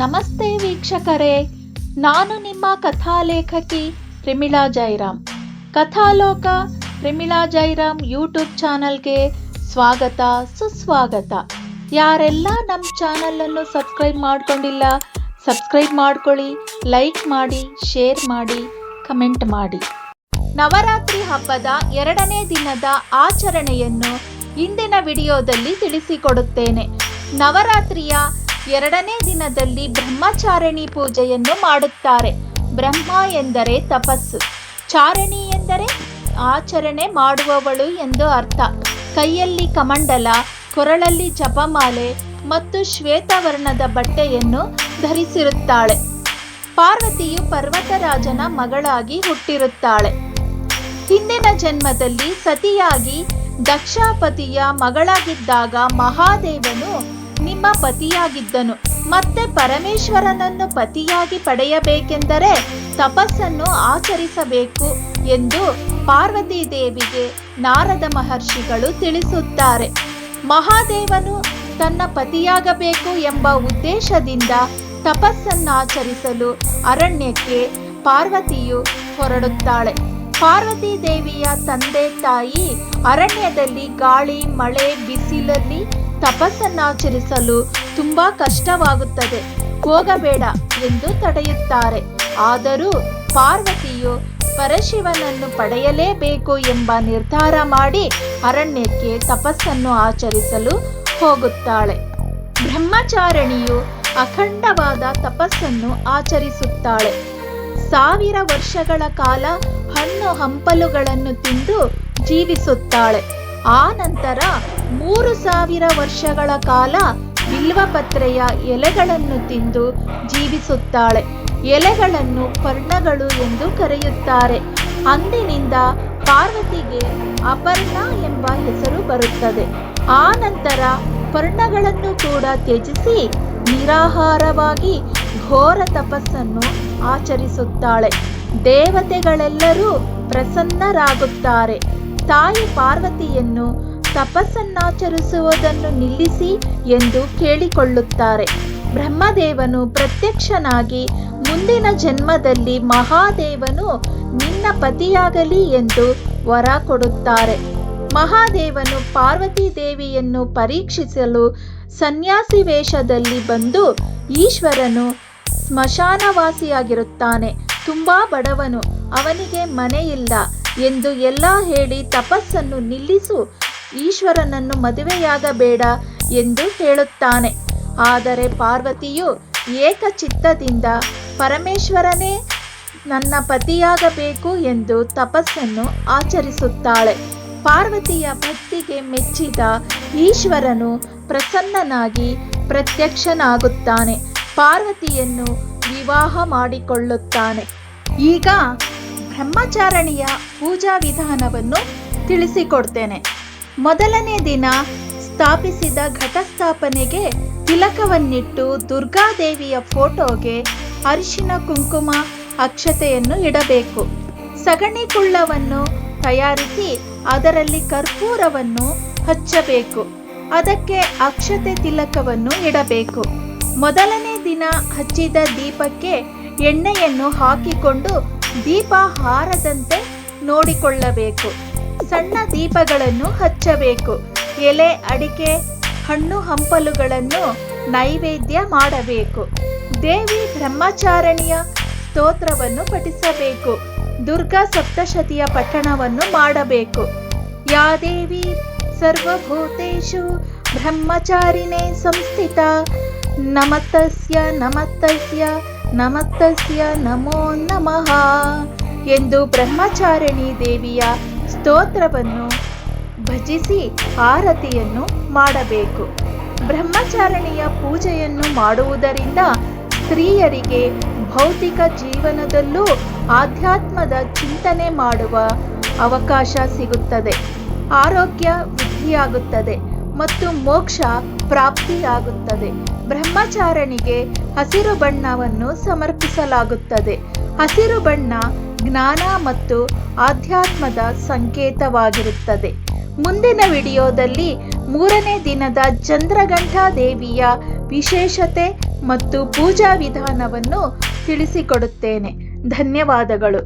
ನಮಸ್ತೆ ವೀಕ್ಷಕರೇ, ನಾನು ನಿಮ್ಮ ಕಥಾಲೇಖಕಿ ಪ್ರಿಮಿಳಾ ಜೈರಾಮ್. ಕಥಾಲೋಕ ಪ್ರಿಮಿಳಾ ಜೈರಾಮ್ ಯೂಟ್ಯೂಬ್ ಚಾನಲ್ಗೆ ಸ್ವಾಗತ, ಸುಸ್ವಾಗತ. ಯಾರೆಲ್ಲ ನಮ್ಮ ಚಾನಲನ್ನು ಸಬ್ಸ್ಕ್ರೈಬ್ ಮಾಡ್ಕೊಂಡಿಲ್ಲ, ಸಬ್ಸ್ಕ್ರೈಬ್ ಮಾಡ್ಕೊಳ್ಳಿ, ಲೈಕ್ ಮಾಡಿ, ಶೇರ್ ಮಾಡಿ, ಕಮೆಂಟ್ ಮಾಡಿ. ನವರಾತ್ರಿ ಹಬ್ಬದ ಎರಡನೇ ದಿನದ ಆಚರಣೆಯನ್ನು ಇಂದಿನ ವಿಡಿಯೋದಲ್ಲಿ ತಿಳಿಸಿಕೊಡುತ್ತೇನೆ. ನವರಾತ್ರಿಯ ಎರಡನೇ ದಿನದಲ್ಲಿ ಬ್ರಹ್ಮಚಾರಣಿ ಪೂಜೆಯನ್ನು ಮಾಡುತ್ತಾರೆ. ಬ್ರಹ್ಮ ಎಂದರೆ ತಪಸ್ಸು. ಚಾರಣಿ ಎಂದರೆ ಆಚರಣೆ ಮಾಡುವವಳು ಎಂದು ಅರ್ಥ. ಕೈಯಲ್ಲಿ ಕಮಂಡಲ, ಕೊರಳಲ್ಲಿ ಜಪಮಾಲೆ ಮತ್ತು ಶ್ವೇತವರ್ಣದ ಬಟ್ಟೆಯನ್ನು ಧರಿಸಿರುತ್ತಾಳೆ. ಪಾರ್ವತಿಯು ಪರ್ವತರಾಜನ ಮಗಳಾಗಿ ಹುಟ್ಟಿರುತ್ತಾಳೆ. ಹಿಂದಿನ ಜನ್ಮದಲ್ಲಿ ಸತಿಯಾಗಿ ದಕ್ಷಾಪತಿಯ ಮಗಳಾಗಿದ್ದಾಗ ಮಹಾದೇವನು ನಿಮ್ಮ ಪತಿಯಾಗಿದ್ದನು. ಮತ್ತೆ ಪರಮೇಶ್ವರನನ್ನು ಪತಿಯಾಗಿ ಪಡೆಯಬೇಕೆಂದರೆ ತಪಸ್ಸನ್ನು ಆಚರಿಸಬೇಕು ಎಂದು ಪಾರ್ವತಿ ದೇವಿಗೆ ನಾರದ ಮಹರ್ಷಿಗಳು ತಿಳಿಸುತ್ತಾರೆ. ಮಹಾದೇವನು ತನ್ನ ಪತಿಯಾಗಬೇಕು ಎಂಬ ಉದ್ದೇಶದಿಂದ ತಪಸ್ಸನ್ನಾಚರಿಸಲು ಅರಣ್ಯಕ್ಕೆ ಪಾರ್ವತಿಯು ಹೊರಡುತ್ತಾಳೆ. ಪಾರ್ವತಿ ದೇವಿಯ ತಂದೆ ತಾಯಿ ಅರಣ್ಯದಲ್ಲಿ ಗಾಳಿ, ಮಳೆ, ಬಿಸಿಲಲ್ಲಿ ತಪಸ್ಸನ್ನಾಚರಿಸಲು ತುಂಬಾ ಕಷ್ಟವಾಗುತ್ತದೆ. ಹೋಗಬೇಡ ಎಂದು ತಡೆಯುತ್ತಾರೆ. ಆದರೂ ಪಾರ್ವತಿಯು ಪರಶಿವನನ್ನು ಪಡೆಯಲೇಬೇಕು ಎಂಬ ನಿರ್ಧಾರ ಮಾಡಿ ಅರಣ್ಯಕ್ಕೆ ತಪಸ್ಸನ್ನು ಆಚರಿಸಲು ಹೋಗುತ್ತಾಳೆ. ಬ್ರಹ್ಮಚಾರಣಿಯು ಅಖಂಡವಾದ ತಪಸ್ಸನ್ನು ಆಚರಿಸುತ್ತಾಳೆ. ಸಾವಿರ ವರ್ಷಗಳ ಕಾಲ ಹಣ್ಣು ಹಂಪಲುಗಳನ್ನು ತಿಂದು ಜೀವಿಸುತ್ತಾಳೆ. ಆ ನಂತರ ಮೂರು ಸಾವಿರ ವರ್ಷಗಳ ಕಾಲ ಬಿಲ್ವಪತ್ರೆಯ ಎಲೆಗಳನ್ನು ತಿಂದು ಜೀವಿಸುತ್ತಾಳೆ. ಎಲೆಗಳನ್ನು ಪರ್ಣಗಳು ಎಂದು ಕರೆಯುತ್ತಾರೆ. ಅಂದಿನಿಂದ ಪಾರ್ವತಿಗೆ ಅಪರ್ಣ ಎಂಬ ಹೆಸರು ಬರುತ್ತದೆ. ಆ ನಂತರ ಪರ್ಣಗಳನ್ನು ಕೂಡ ತ್ಯಜಿಸಿ ನಿರಾಹಾರವಾಗಿ ಘೋರ ತಪಸ್ಸನ್ನು ಆಚರಿಸುತ್ತಾಳೆ. ದೇವತೆಗಳೆಲ್ಲರೂ ಪ್ರಸನ್ನರಾಗುತ್ತಾರೆ. ತಾಯಿ ಪಾರ್ವತಿಯನ್ನು ತಪಸ್ಸನ್ನಾಚರಿಸುವುದನ್ನು ನಿಲ್ಲಿಸಿ ಎಂದು ಕೇಳಿಕೊಳ್ಳುತ್ತಾರೆ. ಬ್ರಹ್ಮದೇವನು ಪ್ರತ್ಯಕ್ಷನಾಗಿ, ಮುಂದಿನ ಜನ್ಮದಲ್ಲಿ ಮಹಾದೇವನು ನಿನ್ನ ಪತಿಯಾಗಲಿ ಎಂದು ವರ ಕೊಡುತ್ತಾರೆ. ಮಹಾದೇವನು ಪಾರ್ವತಿ ದೇವಿಯನ್ನು ಪರೀಕ್ಷಿಸಲು ಸನ್ಯಾಸಿ ವೇಷದಲ್ಲಿ ಬಂದು ಈಶ್ವರನು ಸ್ಮಶಾನವಾಸಿಯಾಗಿರುತ್ತಾನೆ. ತುಂಬಾ ಬಡವನು, ಅವನಿಗೆ ಮನೆಯಿಲ್ಲ. ಎಂದು ಎಲ್ಲ ಹೇಳಿ ತಪಸ್ಸನ್ನು ನಿಲ್ಲಿಸು. ಈಶ್ವರನನ್ನು ಮದುವೆಯಾಗಬೇಡ ಎಂದು ಹೇಳುತ್ತಾನೆ. ಆದರೆ ಪಾರ್ವತಿಯು ಏಕಚಿತ್ತದಿಂದ, ಪರಮೇಶ್ವರನೇ, ನನ್ನ ಪತಿಯಾಗಬೇಕು ಎಂದು ತಪಸ್ಸನ್ನು ಆಚರಿಸುತ್ತಾಳೆ. ಪಾರ್ವತಿಯ ಭಕ್ತಿಗೆ ಮೆಚ್ಚಿದ ಈಶ್ವರನು ಪ್ರಸನ್ನನಾಗಿ ಪ್ರತ್ಯಕ್ಷನಾಗುತ್ತಾನೆ. ಪಾರ್ವತಿಯನ್ನು ವಿವಾಹ ಮಾಡಿಕೊಳ್ಳುತ್ತಾನೆ. ಈಗ ಬ್ರಹ್ಮಚಾರಣಿಯ ಪೂಜಾ ವಿಧಾನವನ್ನು ತಿಳಿಸಿಕೊಡ್ತೇನೆ. ಮೊದಲನೇ ದಿನ ಸ್ಥಾಪಿಸಿದ ಘಟಸ್ಥಾಪನೆಗೆ ತಿಲಕವನ್ನಿಟ್ಟು ದುರ್ಗಾದೇವಿಯ ಫೋಟೋಗೆ ಅರಿಶಿನ ಕುಂಕುಮ ಅಕ್ಷತೆಯನ್ನು ಇಡಬೇಕು. ಸಗಣಿ ಕುಳ್ಳವನ್ನು ತಯಾರಿಸಿ ಅದರಲ್ಲಿ ಕರ್ಪೂರವನ್ನು ಹಚ್ಚಬೇಕು. ಅದಕ್ಕೆ ಅಕ್ಷತೆ ತಿಲಕವನ್ನು ಇಡಬೇಕು. ಮೊದಲನೇ ದಿನ ಹಚ್ಚಿದ ದೀಪಕ್ಕೆ ಎಣ್ಣೆಯನ್ನು ಹಾಕಿಕೊಂಡು ದೀಪ ಹಾರದಂತೆ ನೋಡಿಕೊಳ್ಳಬೇಕು. ಸಣ್ಣ ದೀಪಗಳನ್ನು ಹಚ್ಚಬೇಕು. ಎಲೆ, ಅಡಿಕೆ, ಹಣ್ಣು ಹಂಪಲುಗಳನ್ನು ನೈವೇದ್ಯ ಮಾಡಬೇಕು. ದೇವಿ ಬ್ರಹ್ಮಚಾರಣಿಯ ಸ್ತೋತ್ರವನ್ನು ಪಠಿಸಬೇಕು. ದುರ್ಗಾ ಸಪ್ತಶತಿಯ ಪಠಣವನ್ನು ಮಾಡಬೇಕು. ಯಾ ದೇವಿ ಸರ್ವಭೂತೇಶು ಬ್ರಹ್ಮಚಾರಿಣೇ ಸಂಸ್ಥಿತ, ನಮತಸ್ಯ ನಮತಸ್ಯ ನಮತಸ್ಯ ನಮೋ ನಮಃ ಎಂದು ಬ್ರಹ್ಮಚಾರಿಣಿ ದೇವಿಯ ಸ್ತೋತ್ರವನ್ನು ಭಜಿಸಿ ಆರತಿಯನ್ನು ಮಾಡಬೇಕು. ಬ್ರಹ್ಮಚಾರಣಿಯ ಪೂಜೆಯನ್ನು ಮಾಡುವುದರಿಂದ ಸ್ತ್ರೀಯರಿಗೆ ಭೌತಿಕ ಜೀವನದಲ್ಲೂ ಆಧ್ಯಾತ್ಮದ ಚಿಂತನೆ ಮಾಡುವ ಅವಕಾಶ ಸಿಗುತ್ತದೆ. ಆರೋಗ್ಯ ವೃದ್ಧಿಯಾಗುತ್ತದೆ. ಮತ್ತು ಮೋಕ್ಷ ಪ್ರಾಪ್ತಿಯಾಗುತ್ತದೆ. ಬ್ರಹ್ಮಚಾರಣಿಗೆ ಹಸಿರು ಬಣ್ಣವನ್ನು ಸಮರ್ಪಿಸಲಾಗುತ್ತದೆ. ಹಸಿರು ಬಣ್ಣ ಜ್ಞಾನ ಮತ್ತು ಆಧ್ಯಾತ್ಮದ ಸಂಕೇತವಾಗಿರುತ್ತದೆ. ಮುಂದಿನ ವಿಡಿಯೋದಲ್ಲಿ ಮೂರನೇ ದಿನದ ಚಂದ್ರಗಂಠಾ ದೇವಿಯ ವಿಶೇಷತೆ ಮತ್ತು ಪೂಜಾ ವಿಧಾನವನ್ನು ತಿಳಿಸಿಕೊಡುತ್ತೇನೆ. ಧನ್ಯವಾದಗಳು.